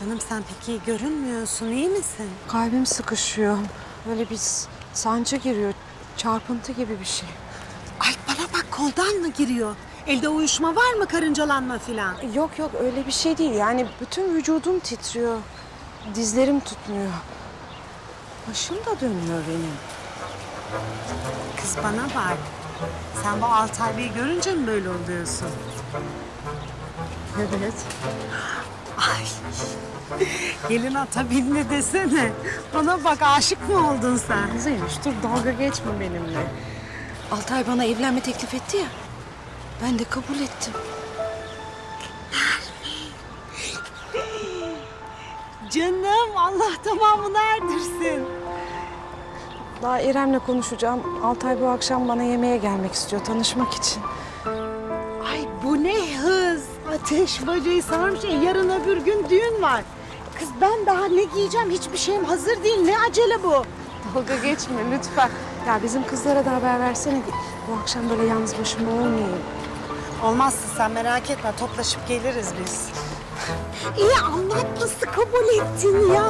Canım sen pek iyi görünmüyorsun, iyi misin? Kalbim sıkışıyor. Böyle bir sancı giriyor. Çarpıntı gibi bir şey. Ay bana bak koldan mı giriyor? Elde uyuşma var mı, karıncalanma filan? Yok yok öyle bir şey değil. Yani bütün vücudum titriyor. Dizlerim tutmuyor. Başım da dönüyor benim. Kız bana bak. Sen bu Altay Bey'i görünce mi böyle oluyorsun? Evet. Ay. Gelin ata bindi desene. Bana bak aşık mı oldun sen? Zeynoş dur dalga geçme benimle. Altay bana evlenme teklif etti ya. Ben de kabul ettim. Canım Allah tamamını erdirsin. Daha İrem'le konuşacağım. Altay bu akşam bana yemeğe gelmek istiyor tanışmak için. Ay bu ne hız. Ateş bacayı sarmış. E, yarın öbür gün düğün var. Kız ben daha ne giyeceğim hiçbir şeyim hazır değil. Ne acele bu? Dalga geçme lütfen. Ya bizim kızlara da haber versene. Bu akşam böyle yalnız başıma olmayayım. Olmazsın sen merak etme toplaşıp geliriz biz. İyi anlat nasıl kabul ettin ya?